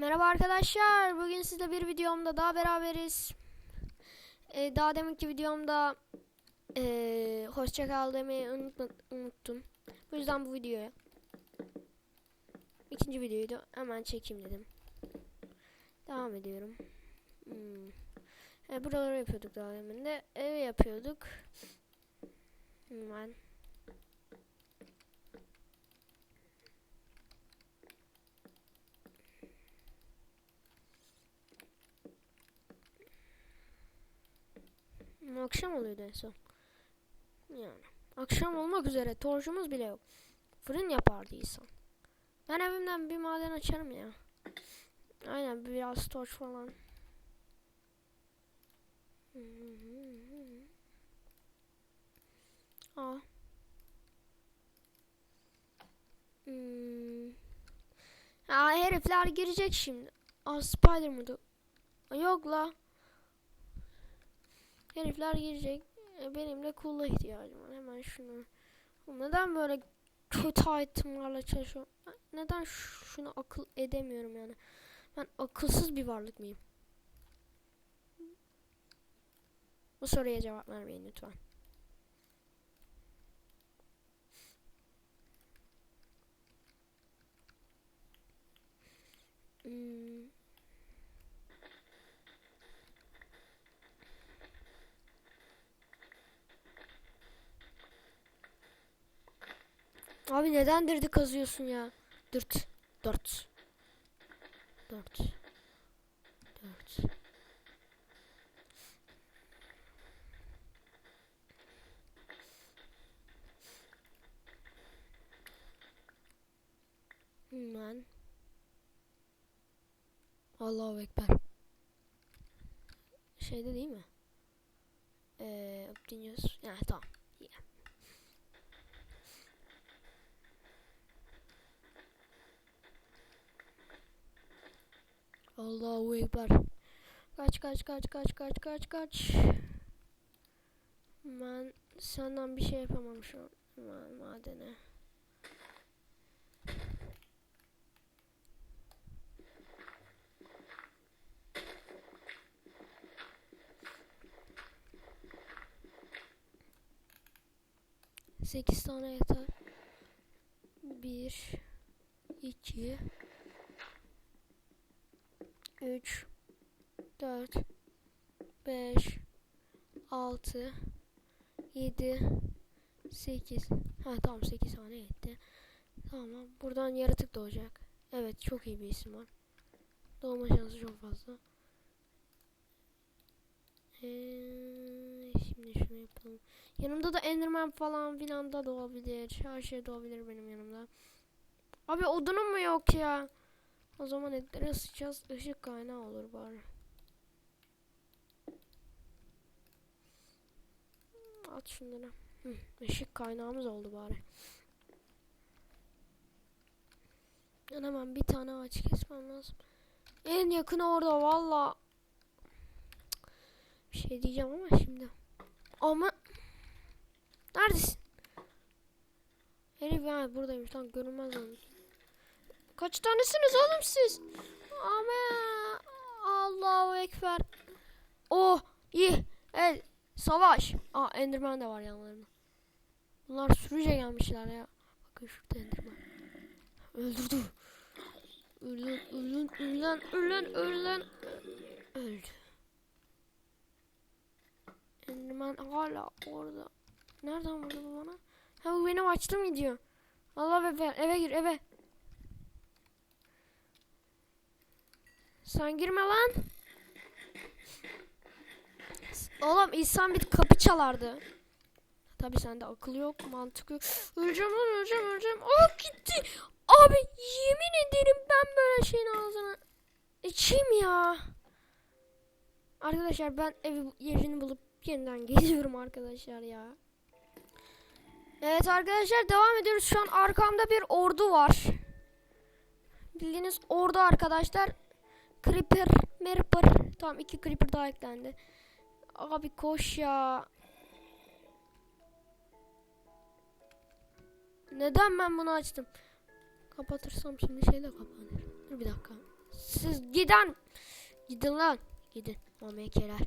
Merhaba arkadaşlar. Bugün sizle bir videomda daha beraberiz. Ee, daha deminki videomda ee, hoşça kal demeyi unutma- unuttum. Bu yüzden bu videoya ikinci videoyu da hemen çekeyim dedim. Devam ediyorum. Hmm. E, buraları yapıyorduk daha demin de. Evi yapıyorduk. Hemen. Hmm, Akşam oluyordu en son. Yani. Akşam olmak üzere torcumuz bile yok. Fırın yapardı insan. Ben evimden bir maden açarım ya. Aynen biraz torç falan. Aa. Hmm. Aa, herifler girecek şimdi. Aa spider mıydı? Yok la. Herifler girecek. E, benim de cool'a ihtiyacım var. Hemen şunu. Neden böyle kötü itemlarla çalışıyorum? Neden şunu akıl edemiyorum yani? Ben akılsız bir varlık mıyım? Bu soruya cevap vermeyin lütfen. Hmm. Abi neden dirdi kazıyorsun ya? Dört. Dört. Dört. Dört. Hemen. Allahu Ekber. Şeyde değil mi? Eee Optinius. Ya tamam. İyi. Allahu Ekber. Kaç kaç kaç kaç kaç kaç kaç. Ben senden bir şey yapamam şu an. Ma- madene. Sekiz tane yeter. Bir, iki, 3 4 5 6 7 8 Ha tamam 8 tane yetti. Tamam. Buradan yaratık doğacak. Evet çok iyi bir isim var. Doğma şansı çok fazla. Ee, şimdi şunu yapalım. Yanımda da Enderman falan filan da doğabilir. Her şey doğabilir benim yanımda. Abi odunum mu yok ya? O zaman etlere sıçacağız. Işık kaynağı olur bari. At şunları. Hı, ışık kaynağımız oldu bari. Ben hemen bir tane ağaç kesmem lazım. En yakını orada valla. Bir şey diyeceğim ama şimdi. Ama neredesin? Herif ya buradaymış lan görünmez olmuş. Kaç tanesiniz oğlum siz? Ama Allahu Ekber. Oh iyi. Evet savaş. Aa Enderman de var yanlarında. Bunlar sürüce gelmişler ya. Bakın şurada Enderman. Öldürdü. Ölen, ölen, ölen, ölen, ölen. Öldü. Enderman hala orada. Nereden vurdu bu bana? Ha bu benim açtım gidiyor. Allah Ekber eve gir eve. Sen girme lan. Oğlum insan bir kapı çalardı. Tabi sende akıl yok, mantık yok. Öleceğim lan, öleceğim, öleceğim. Oh gitti. Abi yemin ederim ben böyle şeyin ağzına içeyim ya. Arkadaşlar ben evi yerini bulup yeniden geliyorum arkadaşlar ya. Evet arkadaşlar devam ediyoruz. Şu an arkamda bir ordu var. Bildiğiniz ordu arkadaşlar. Creeper, Merper. Tamam iki Creeper daha eklendi. Abi koş ya. Neden ben bunu açtım? Kapatırsam şimdi şeyle kapanır. Dur bir dakika. Siz giden. Gidin lan. Gidin. Mamekeler.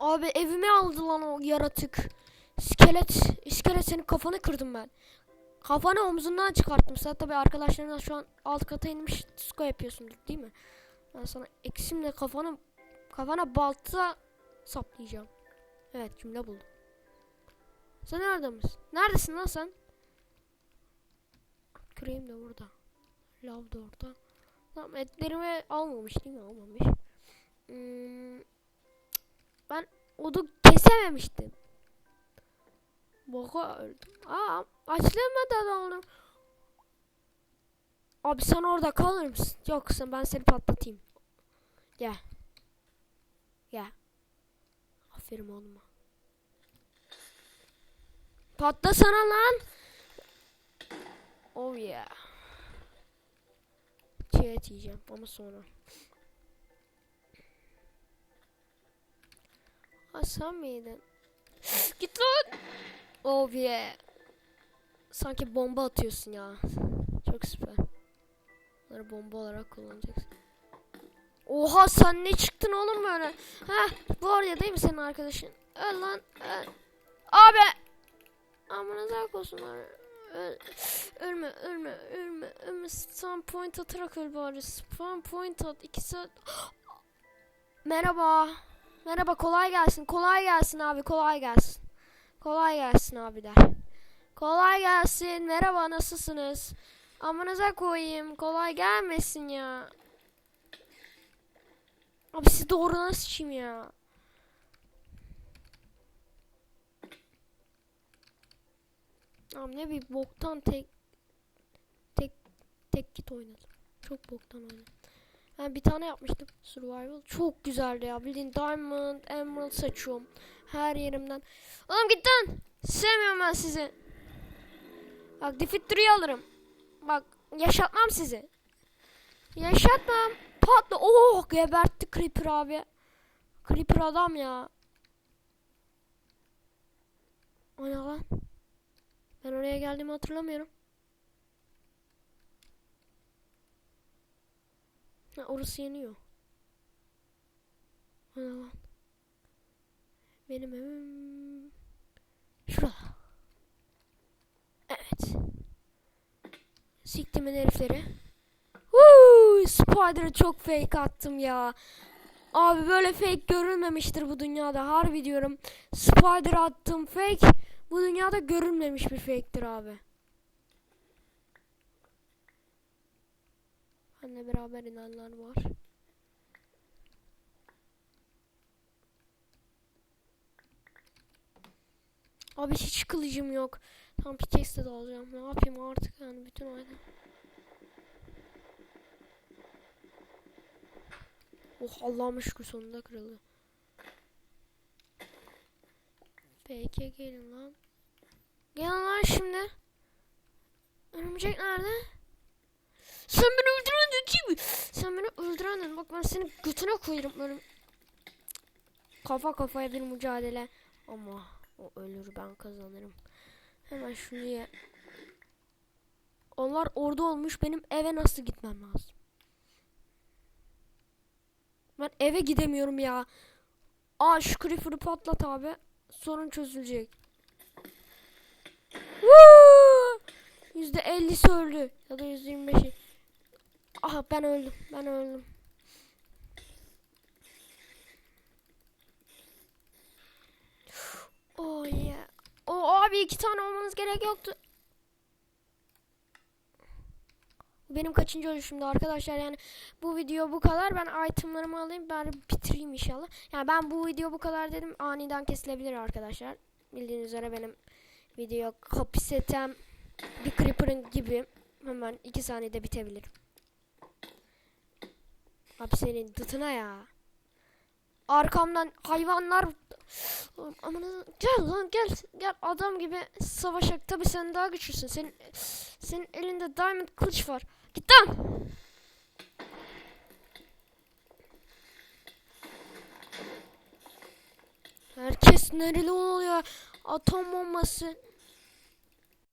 Abi evime aldı lan o yaratık. İskelet, iskelet senin kafanı kırdım ben. Kafanı omzundan çıkarttım. Sen tabi arkadaşlarına şu an alt kata inmiş disco yapıyorsun değil mi? Ben sana eksimle kafanı kafana balta saplayacağım. Evet cümle buldum. Sen nerede misin? Neredesin lan sen? Küreğim de burada. Lav da orada. Tamam etlerimi almamış değil mi? Almamış. Hmm, ben odu kesememiştim. Boka öldüm. Aa açlamadan oldum. Abi sen orada kalır mısın? Yoksa ben seni patlatayım. Gel. Gel. Aferin oğluma. Patlasana lan. Oh yeah. Çiğet yiyeceğim ama sonra. Ha sen miydin? Git lan. Oh yeah. Sanki bomba atıyorsun ya. Çok süper. Bunları bomba olarak kullanacaksın. Oha sen ne çıktın oğlum böyle? Ha bu oraya değil mi senin arkadaşın? Öl lan öl. Abi. Amına koysunlar. Öl. Ölme ölme ölme ölme. Spam point atarak öl bari. Spam point at. 2 saat. Merhaba. Merhaba kolay gelsin. Kolay gelsin abi kolay gelsin. Kolay gelsin abiler. Kolay gelsin. Merhaba nasılsınız? Amanıza koyayım. Kolay gelmesin ya. Abi siz doğru nasıl sıçayım ya? Abi ne bir boktan tek tek tek git oynadım. Çok boktan oynadım. Ben bir tane yapmıştım survival. Çok güzeldi ya. Bildiğin diamond, emerald saçıyorum. Her yerimden. Oğlum git lan. Sevmiyorum ben sizi. Bak defeat alırım. Bak yaşatmam sizi. Yaşatmam. Patla. Oh gebertti Creeper abi. Creeper adam ya. O ne lan? Ben oraya geldiğimi hatırlamıyorum. Ha, orası yeniyor. O ne lan? Benim evim... Şurada. Evet. Siktimin herifleri. Woo! Spider'ı çok fake attım ya. Abi böyle fake görülmemiştir bu dünyada. Harbi diyorum. Spider attım fake. Bu dünyada görülmemiş bir fake'tir abi. Benle beraber inanlar var. Abi hiç kılıcım yok. Tam pickaxe de alacağım. Ne yapayım artık yani bütün ayda. Oh Allah'ım şükür sonunda kırıldı. Peki gelin lan. Gelin lan şimdi. Örümcek nerede? Sen beni öldürendin değil mi? Sen beni öldürendin. Bak ben senin götüne koyarım böyle. Kafa kafaya bir mücadele. Ama o ölür ben kazanırım. Hemen şunu ye. Onlar orada olmuş. Benim eve nasıl gitmem lazım? Ben eve gidemiyorum ya. Aa şu creeper'ı patlat abi. Sorun çözülecek. Woo! Yüzde ellisi öldü. Ya da yüzde yirmi beşi. Aha ben öldüm. Ben öldüm. Oh yeah. O abi iki tane olmanız gerek yoktu. Benim kaçıncı ölüşümde arkadaşlar yani bu video bu kadar ben itemlarımı alayım ben bitireyim inşallah. Yani ben bu video bu kadar dedim aniden kesilebilir arkadaşlar. Bildiğiniz üzere benim video kapisetem bir creeper'ın gibi hemen iki saniyede bitebilir. Abi senin dıtına ya. Arkamdan hayvanlar Aman gel lan gel. Gel adam gibi savaşak tabi sen daha güçlüsün. Senin senin elinde diamond kılıç var. Git lan! Herkes nereli oluyor? Atom bombası